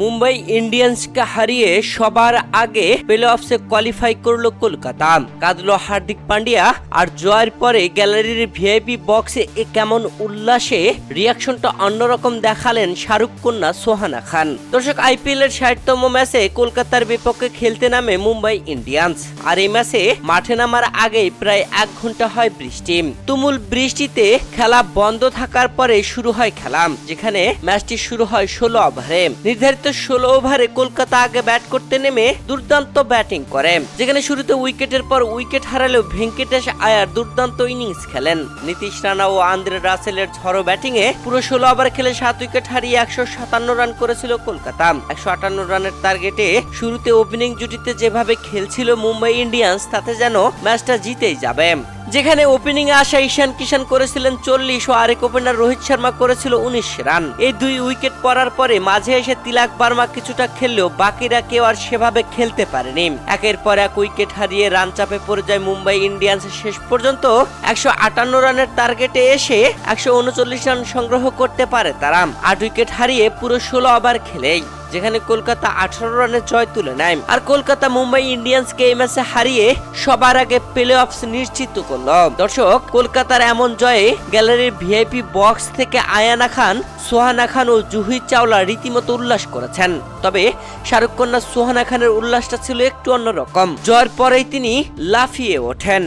মুম্বাই ইন্ডিয়ান্সকে হারিয়ে সবার আগে প্লে অফসে কোয়ালিফাই করল কলকাতা। কাঁদলো হার্দিক পান্ডিয়া, আর জয়ের পরে গ্যালারির ভিআইপি বক্সে এ কেমন উল্লাসে রিয়াকশনটা অন্যরকম দেখালেন শাহরুখ কন্যা সোহানা খান। দর্শক আইপিএল এর ষাটতম ম্যাচে কলকাতার বিপক্ষে খেলতে নামে মুম্বাই ইন্ডিয়ান্স। আর এই ম্যাচে মাঠে নামার আগেই প্রায় এক ঘণ্টা হয় বৃষ্টি। তুমুল বৃষ্টিতে খেলা বন্ধ থাকার পরে শুরু হয় খেলা, যেখানে ম্যাচটি শুরু হয় ষোলো ওভারে। নির্ধারিত ষোলো ওভারে কলকাতা আগে ব্যাট করতে নেমে দুর্দান্ত ব্যাটিং করে। যেখানে শুরুতে উইকেটের পর উইকেট হারালেও ভেঙ্কটেশ আয়ার দুর্দান্ত ইনিংস খেলেন। নীতিশ রানা ও আন্দ্রে রাসেলের ঝড়ো ব্যাটিং এ পুরো ষোলো ওভার খেলে সাত উইকেট হারিয়ে একশো সাতান্ন রান করেছিল কলকাতা। একশো আটান্ন রানের টার্গেটে শুরুতে ওপেনিং জুটিতে যেভাবে খেলছিল মুম্বাই ইন্ডিয়ান্স, তাতে যেন ম্যাচটা জিতেই যাবে। যেখানে ওপেনিং এ আসা ঈশান কিষান করেছিলেন চল্লিশ ও আরেক ওপেনার রোহিত শর্মা করেছিল উনিশ রান। এই দুই উইকেট পড়ার পরে মাঝে এসে তিলাক বার্মা কিছুটা খেললেও বাকিরা কেউ আর সেভাবে খেলতে পারেনি। একের পর এক উইকেট হারিয়ে রান চাপে পড়ে যায় মুম্বাই ইন্ডিয়ান্স শেষ পর্যন্ত। একশো আটান্ন রানের টার্গেটে এসে একশো উনচল্লিশ রান সংগ্রহ করতে পারে তারা। আট উইকেট হারিয়ে পুরো ষোলো ওভার খেলেই। যেখানে কলকাতা আঠারো রানের জয় তুলে নেয়। আর কলকাতা মুম্বাই ইন্ডিয়ান্সকে এই ম্যাচে হারিয়ে সবার আগে প্লে অফস নিশ্চিত করল। দর্শক, কলকাতার এমন জয়ে গ্যালারির ভিআইপি বক্স থেকে আয়ানা খান, সোহানা খান ও জুহি চাওলা রীতিমতো উল্লাস করেছেন। তবে শাহরুখ কন্যা সোহানা খানের উল্লাসটা ছিল একটু অন্যরকম। জয়ের পরেই তিনি লাফিয়ে ওঠেন।